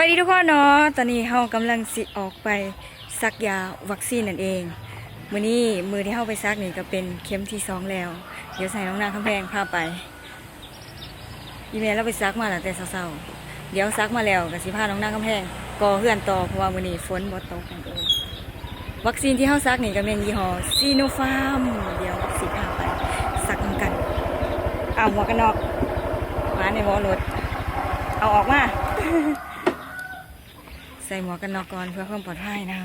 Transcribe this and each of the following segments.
วัสดีทุกคนเนาะ ตอนนี้เฮากำลังสิออกไปซักยาวัคซีนนั่นเอง มือนี้มือที่เฮาไปซักนี่ก็เป็นเข็มที่สองแล้ว เดี๋ยวใส่น้องนางคำแพงพาไป อีเมลเราไปซักมาแล้วแต่เช้าๆ เดี๋ยวซักมาแล้วก็สิพาน้องนางคำแพงก่อเฮือนต่อเพราะว่ามือนี้ฝนบ่ตกนั่นเองวัคซีนที่เฮาซักนี่ก็เป็นยี่ห้อซีโนฟาร์มเดี๋ยวสิพาไปซักนำกันเอาหมวกกันน็อกมาในหมอรถเอาออกมา ใส่หมวกกันน็อกก่อนเพื่อความปลอดภัยนะ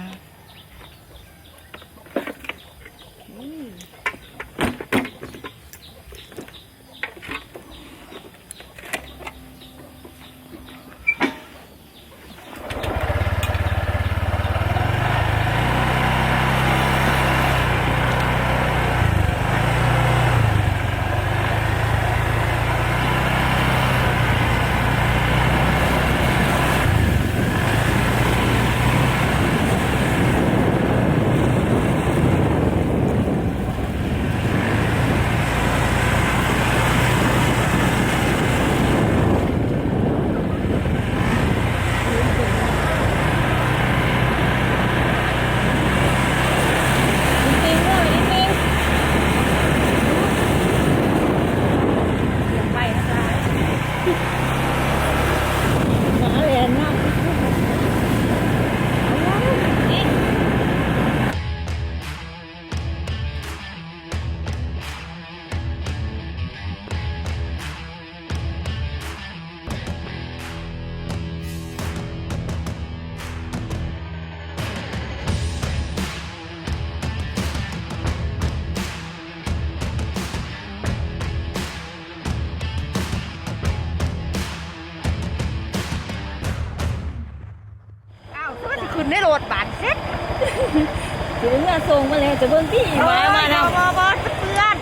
ส่งมาแล้วจะเบิ่งที่หมามาบนำอบอจะเปื้อน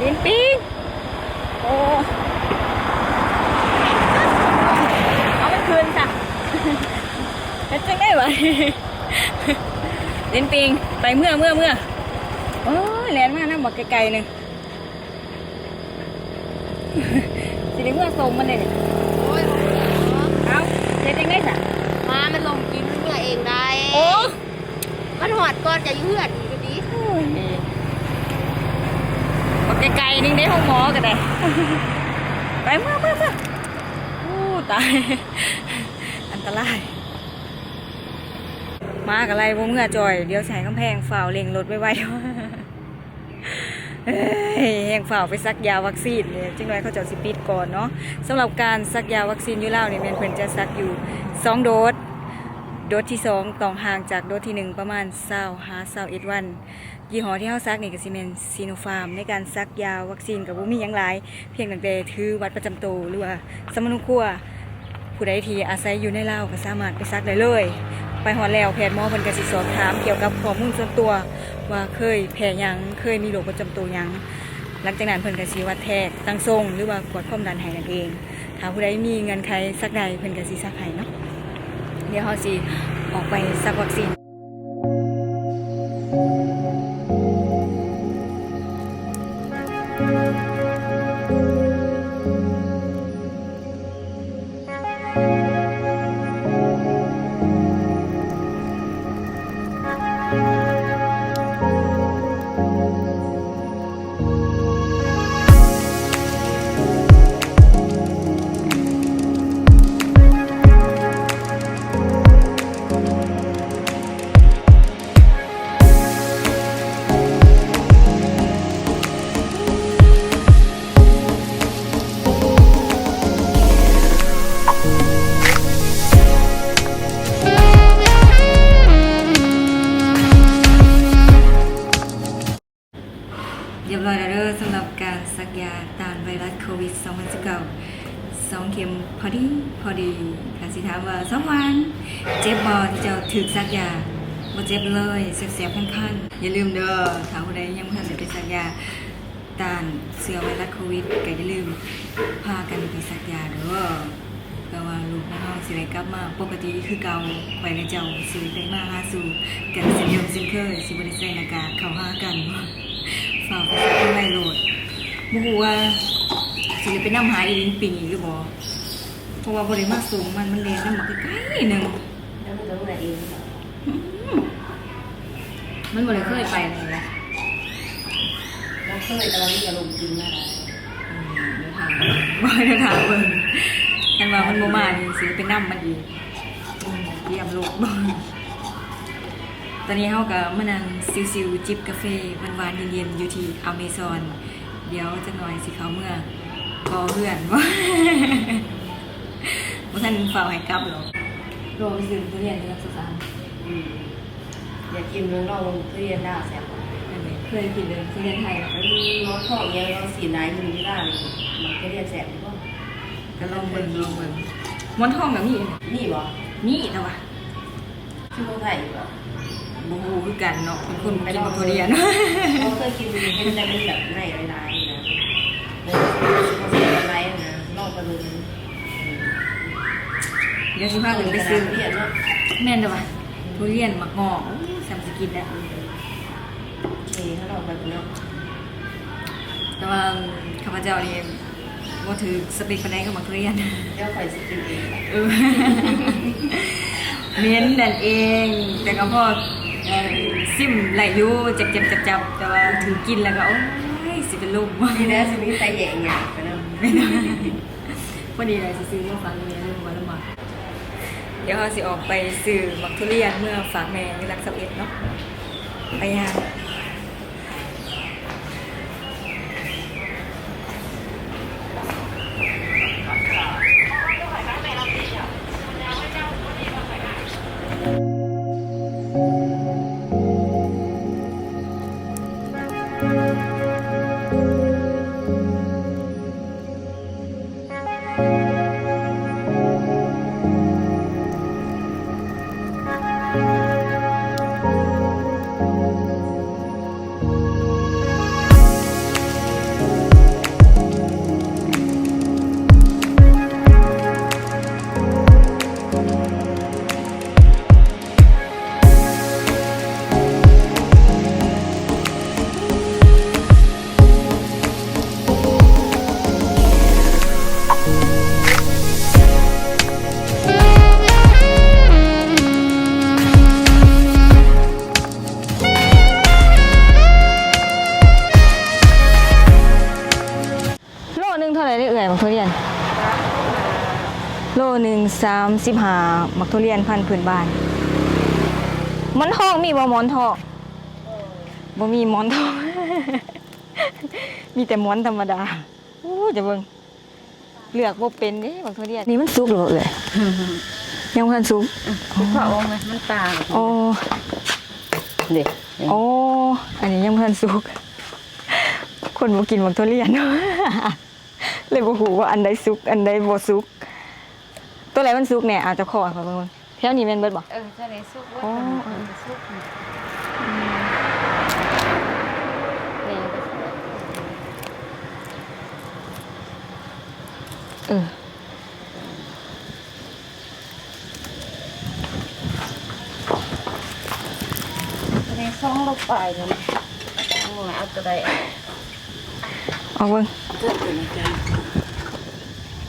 ลินปิงโอ้เอาไปคืนจ้ะเฮ็ดจังได้บ่ลินปิงไปเมื่อเมื่อเมื่อโอ้ยแลนมานะบอกไกลๆหนึงสิได้เมื่อส่งมันเลยเนี่ยโอ้ยเอาเฮ็ดจังได้จ้ะมามันลงกินเมื่อเองได้โอ้ มันหอดก่อนจะเยือดอีกดียบอกไกลๆหนึงได้ห้องหมอกันได้ไปเมื่อเมื่อเมื่ออู้ตาย อันตราย มากับอะไรวงเมื่อจอย เดี๋ยวใส่กำแพงฝ่าวเล็งรถไว้ไว้เฮ้ยแห่งฝ่าวไปซักยาวัคซีนเนี่ยจังไรเขาจะสิปิดก่อนเนาะสำหรับการซักยาวัคซีนยูเล่าเนี่ยแมนเพิ่นจะซักอยู่สองโดส โดสที่สองต้องห่างจากโดสที่หนึ่งประมาณเศร้าหาเศร้าเอ็ดวัน ยี่ห้อที่เขาซักนี่ก็สิเมนซีโนฟาร์ม ในการซักยาวัคซีนกับบุมียังหลาย เพียงตั้งแต่ถือวัดประจำตัวหรือว่าสมนุครัวผู้ใดที่อาศัยอยู่ในเล่าก็สามารถไปซักได้เลย ไปหอดแล้วแพทย์หมอเพิ่นก็สิสอบถามเกี่ยวกับข้อมูลส่วนตัว ว่าเคยแพ้ยังเคยมีโรคประจำตัวยังหลังจากนั้นเพิ่นก็สิวัดแทกตั้งทรงหรือว่ากดความดันให้นั่นเองถ้าผู้ใดมีเงินไขสักใดเพิ่นก็สิซักให้เนาะ เดี๋ยวเขาสิออกไปซักวัคซีน สองเข็มพอดีพอดีค่ะสิถามว่าสองวันเจ็บบอที่เจ้าถึกสักยาบ่เจ็บเลยเสียบๆคันๆอย่าลืมเด้อถ้าผู้ใดยังบ่ทันได้ไปสักยาต้านเชื้อไวรัสโควิดก็อย่าลืมพากันไปสักยาเด้อแปลว่าลูกของสิได้กลับมาปกติคือเก่าไว้ในเจ้าสิได้มาหาสู่กันเช่นเดิมเช่นเคยสิบ่ได้ใส่หน้ากากเข้าหากันฝากไปสักไว้โหลดบ่ฮู้ว่า สิได้ไปนำหาอีลินปิงอีกหรือบ่เพราะว่าบริมาสูงมันมันเรียนน้ำมันใกล้ๆหนึ่งแล้วมันจะรู้อะไรเองมันบริเคยไปเลยนะเราเคยแต่เราไม่อารมณ์กินอะไรบ่ได้ถามเบิ่งกันว่ามันโมมานี่สิเป็นน้ำมันอีกอืมเยี่ยมโลกตอนนี้เฮาก็มานั่งซิวๆจิบกาแฟหวานๆเย็นๆอยู่ที่อเมซอน เดี๋ยวจะหน่อยสิเขาเมื่อ พอเพื่อนว่าบ่ทันฝ่ากให้กลับหรอกโรไปซื้อทุเรียนที่รักษาอืมอยากกินเมืองนอกมันทุเรียนได้แซ่บอันนี้เคยกินเลยทุเรียนไทยแล้วน้องทองยังเราสีไหนมันไม่ได้เลยมันก็เรียนแซ่บหรือเปล่าก็ลองเบิ่งลองเบิ่งม้วนทองก็มีนี่บ่มีแต่ว่าชื่อคนไทยบ่บ่ฮู้คือกันเนาะเป็นคนกินบักทุเรียนเขาเคยกินมันเป็นแต่มันแบบในหลายๆนะเลยเขาเสียอะไรนะนอ กกันเลยเดี๋ยวสิพากันไปซื้อเรียนเนาะแม่นเด้อว่ะทุเรียนมักงอกซ้ำสิกินแล้วโอเคถ้าเราแบบเนาะแต่ว่าข้าพเจ้านี่บ่ถือสเปคปานใดกับมักทุเรียนเดี๋ยวคอยสกินเองเออเม้นนั่นเอง แต่ก็พอเอ่อซิมไหลอยู่เจ็บๆจับๆแต่ว่าถือกินแล้วก็โอ้ยสิเป็นลมนี่นะสิมีใส่แยงอย่างไปเนาะ พอดีเลยสิซื้อมาฝากแม่เรื่องวันละหมาเดี๋ยวเราสิออกไปซื้อมักทุเรียนเมื่อฝากแม่ในรักสับเอ็ดเนาะไปยัง ไหร่ได้เอ่ยมักทุเรียน โลหนึ่งสามสิบห้ามักทุเรียนพันธุ์พื้นบ้านหมอนทองมีบ่หมอนทองบ่มีหมอนทอง มีแต่หมอนธรรมดาโอ้จะเบิ่งเลือกบ่เป็นเด้มักทุเรียนนี่มันสุกหรือบ่เอ่ยยังบ่ทันสุกพระองค์มันตาโอ้เด็กโอ้อันนี้ยังบ่ทันสุกคนบ่กินมักทุเรียน เลยบ่ฮู้ว่าอันใดสุก อันใดบ่สุก ตัวไหนมันสุกเนี่ยอาจจะขอขอเบิ่งๆแถวนี้แม่นเบิดบ่เออจะได้สุกอ๋อว่าสุกนี่เออจะได้ซ่องลงไปเลยเอาเอาตัวใดเอาเบิ่งตัวอื่นกัน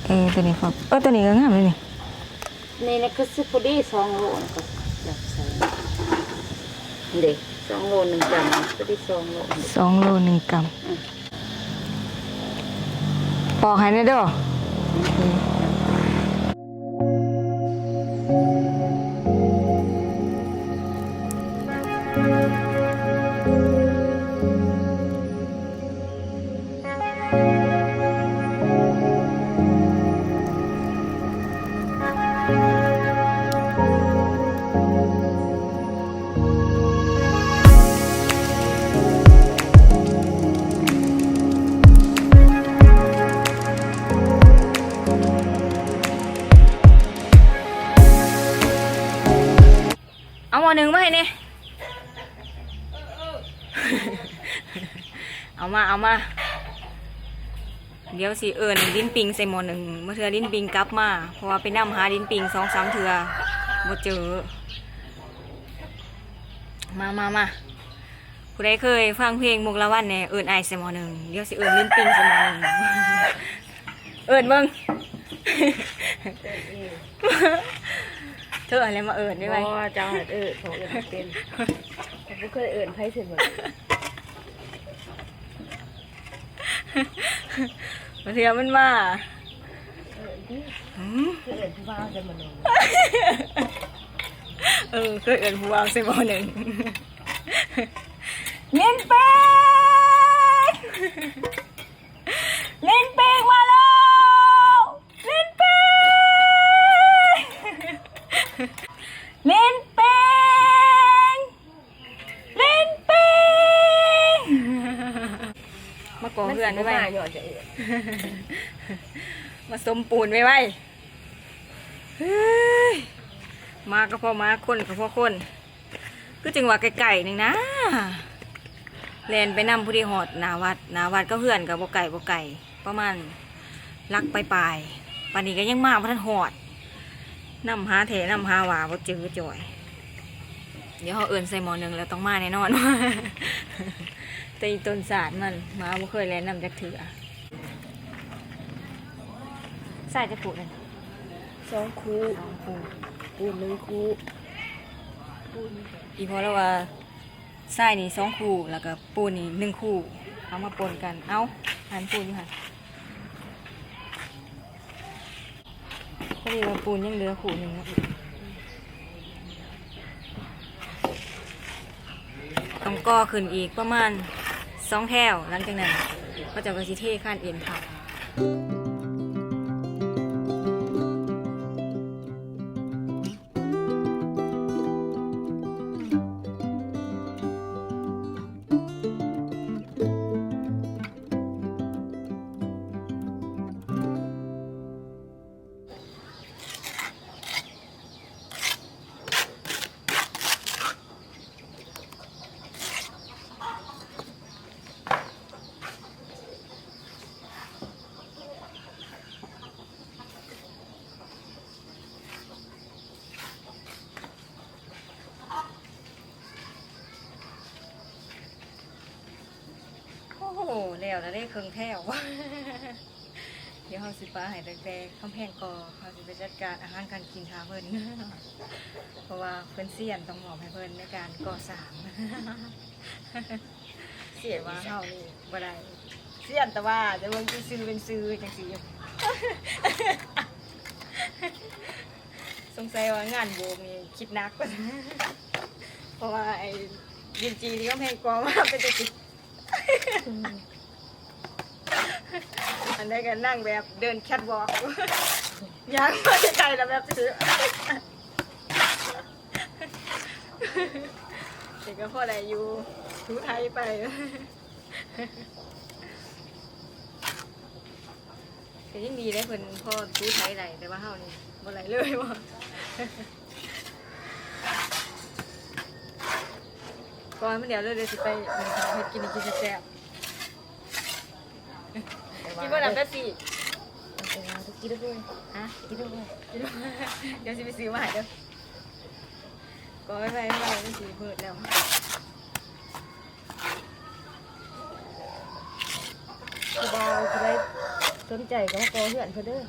เออตัวนี้ครับเออตัวนี้ก็งามเลยนี่นี่นะคือซื้อพอดีสองโลนะก็อยากใส่เด็กสองโลหนึ่งจานพอดีสองโลสองโลหนึ่งกรัมปอกให้แน่เด้อโหมอหนึ่งมาให้เนี่ยเอามาเอามาเดี๋ยวสิเอิญลิ้นปิงใส่หมอหนึ่งเมื่อเทือลิ้นปิงกลับมาเพราะว่าไปนํหาลิ้นปิงสองสามเทือบ่เจอ มามามาผู้ใดเคยฟังเพลงมุกละวันเนี่ยเอิญไอายใส่หมอหนึ่งเดี๋ยวสิเอิญลิ้นปิงใส่หมอหนึ่งเอิญเบิ่ง เอิ้นเองเธออะไรมาเอิญได้ไหมบ่เจ้าหัดเอิ้นของเอิ้นเป็นผมบ่เคยเอิ้นไผเสมอมาเทียมันมาเอิ้นที่หืมเคยเอิ้นผู้บ่าวจะมาลงเออเคยเอิญผู้วาวใส่บอหนึ่งเล่นเป้ง มัไว้สิไว้บ่มาหยอดจะเอิ้นมาสมปูนไว้ไว้มาก็พอมาคนก็พอคนคือจึงว่าไก่ๆหนึ่งนะแลนไปนำผู้ที่หอดนาวัดนาวัดก็เพื่อนกับบไก่บไก่ประมาณลักไปปลายปานนี้ก็ยังมาพระท่านหอดนำหาเถนำหาหว่าบ่เจอจ่อย เดี๋ยวเขาเอินใส่หมอหนึ่งแล้วต้องมาแน่นอน ต่อีต้นสารมันมาบ่เคยแลนนำจากเถือใส่จะผูกเลยสองคู่สองคู่ปูนหนึ่งคู่อีพอแล้วว่าใส่นี่สองคู่แล้วก็ปูนนี่หนึ่งคู่เอามาปนกัน เอาหันปูนอยู่หันพอดีว่าปูนยังเหลือคู่หนึ่งนะต้องก่อขึ้นอีกประมาณ สองแถวหลังจากนั้นก็จะไปสิเทขั้นเอ็นค่ะ แล้วแล้วได้เครื่องแถวเดี๋ยวเขาสิป้าให้แต่แต่คำแพงกอเขาสิไปจัดการอาหารการกินทาเพิ่นเพราะว่าเพิ่นเสียนต้องมอบให้เพิ่นในการก่อสร้างเสียว่าเฮานี่บ่ได้เสียนแต่ว่าจะเบิ่งซื้อเป็นซื้อจังซี่สงสัยว่างานโบมนี่คิดนักกว่าเพราะว่าไอ้ยินจีที่ก็แพงกว่ามาเป็นจะกิอั นนี้ก็นั่งแบบเดินแคทวอล์กยางมาไกลแล้วแบบถือเด็กก็พ่อได้อยู่ทูไทยไปแต่ยิ่งดีได้เพิ่นพ่อทูไทยไหลแต่ว่าเฮานี่บ่ไหลเลยว่ะก่อนมันเดี๋ยวเลยเดี๋ยวสิไปหนึ่งข้าวเฮ็ดกินกินแซ่บ กินบ่น้ำเป๊ปซี่กินด้วยฮะกินด้วยกินด้วยเดี๋ยวจะไปซื้อมาเดี๋ยวก็ไปไปไปสีเบิดแล้วคือบาลคือได้สนใจก็มาโกเหื่อนเพื่อเด้อ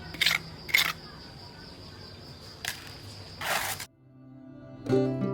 嗯。